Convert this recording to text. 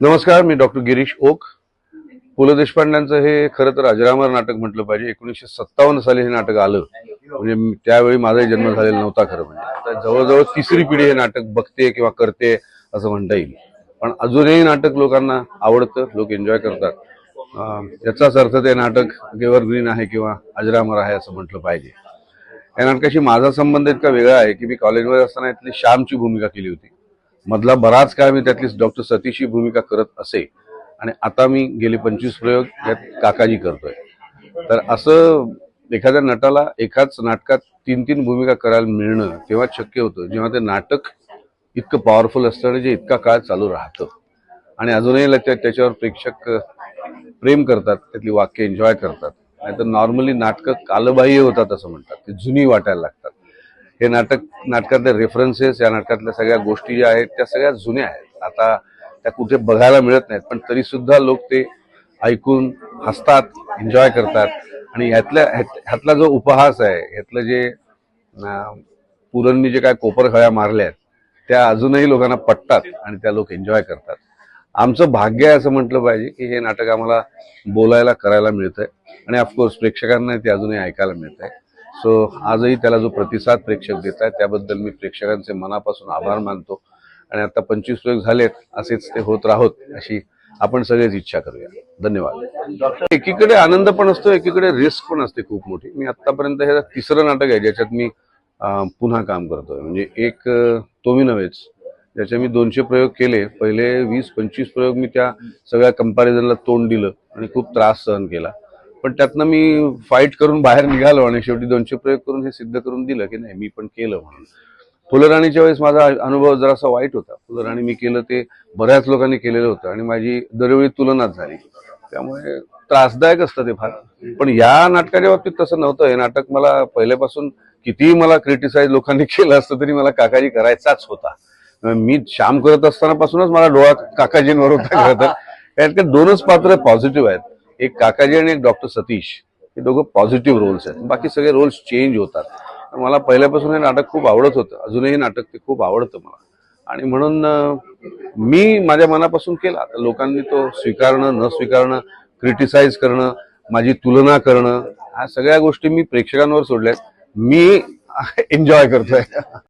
नमस्कार मी डॉक्टर गिरीश ओक. पु ल देशपांड्यांचं हे खरं तर अजरामर नाटक म्हटलं पाहिजे. एकोणीसशे सत्तावन्न साली हे नाटक आलं. म्हणजे त्यावेळी माझाही जन्म झालेला नव्हता खरं म्हणजे. आता जवळजवळ तिसरी पिढी हे नाटक बघते किंवा करते असं म्हणता येईल. पण अजूनही नाटक लोकांना आवडतं लोक एन्जॉय करतात. याचाच अर्थ ते नाटक ग्रीन आहे किंवा अजरामर आहे असं म्हटलं पाहिजे. या नाटकाशी माझा संबंध इतका वेगळा आहे की मी कॉलेजमध्ये असताना इथली श्यामची भूमिका केली होती. मधला बराच काळ मी त्यातली डॉक्टर सतीशची भूमिका करत असे. आणि आता मी गेले पंचवीस प्रयोग यात काकाजी करतोय. तर असं एखाद्या नटाला एकाच नाटकात तीन तीन भूमिका करायला मिळणं तेव्हा शक्य होतं. जेव्हा ते नाटक इतकं पॉवरफुल असतं आणि जे इतका काळ चालू राहतं. आणि अजूनही त्याच्यावर प्रेक्षक प्रेम करतात त्यातली वाक्य एन्जॉय करतात. नाहीतर नॉर्मली नाटकं कालबाह्य होतात असं म्हणतात. ते जुनी वाटायला लागतात. हे नाटक नाटकातले रेफरन्सेस या नाटकातल्या सगळ्या गोष्टी ज्या आहेत त्या सगळ्या जुन्या आहेत. आता त्या कुठे बघायला मिळत नाहीत पण तरी सुद्धा लोक ते ऐकून हसतात एन्जॉय करतात. आणि ह्यातल्या ह्यात- ह्यातला जो उपहास आहे ह्यातलं जे अं, पुरणनी जे काय कोपरखळ्या मारल्या आहेत त्या अजूनही लोकांना पटतात आणि त्या लोक एन्जॉय करतात. आमचं भाग्य आहे असं म्हटलं पाहिजे की हे नाटक आम्हाला बोलायला करायला मिळतंय. आणि ऑफकोर्स प्रेक्षकांना ते अजूनही ऐकायला मिळत आहे सो आजही त्याला जो प्रतिसाद प्रेक्षक देत आहेत त्याबद्दल मी प्रेक्षकांचे मनापासून आभार मानतो. आणि आता पंचवीस प्रयोग झालेत असेच ते होत राहोत अशी आपण सगळेच इच्छा करूया. धन्यवाद. एकीकडे आनंद पण असतो एकीकडे रिस्क पण असते खूप मोठी. मी आतापर्यंत हे तिसरं नाटक आहे ज्याच्यात मी पुन्हा काम करतोय. म्हणजे एक तो मी नव्हेच ज्याचे मी दोनशे प्रयोग केले. पहिले वीस पंचवीस प्रयोग मी त्या सगळ्या कंपॅरिझनला तोंड दिलं आणि खूप त्रास सहन केला. पण त्यातनं मी फाईट करून बाहेर निघालो आणि शेवटी दोनशे प्रयोग करून हे सिद्ध करून दिलं की नाही मी पण केलं म्हणून. फुलराणीच्या वेळेस माझा अनुभव जरासा वाईट होता. फुलराणी मी केलं ते बऱ्याच लोकांनी केलेलं होतं आणि माझी दरवेळी तुलनाच झाली. त्यामुळे त्रासदायक असतं ते फार. पण या नाटकाच्या बाबतीत तसं नव्हतं. हे नाटक मला पहिल्यापासून कितीही मला क्रिटिसाइज लोकांनी केलं असतं तरी मला काकाजी करायचाच होता. मी श्याम करत असताना पासूनच मला डोळा काकाजींवर होता खरं तर यात दोनच पात्र पॉझिटिव्ह आहेत. एक काकाजी आणि एक डॉक्टर सतीश हे दोघं पॉझिटिव्ह रोल्स आहेत. बाकी सगळे रोल्स चेंज होतात. मला पहिल्यापासून हे नाटक खूप आवडत होतं. अजूनही हे नाटक ते खूप आवडतं मला. आणि म्हणून मी माझ्या मनापासून केला. लोकांनी तो स्वीकारणं न स्वीकारणं क्रिटिसाइज करणं माझी तुलना करणं ह्या सगळ्या गोष्टी मी प्रेक्षकांवर सोडल्यात. मी एन्जॉय करतोय.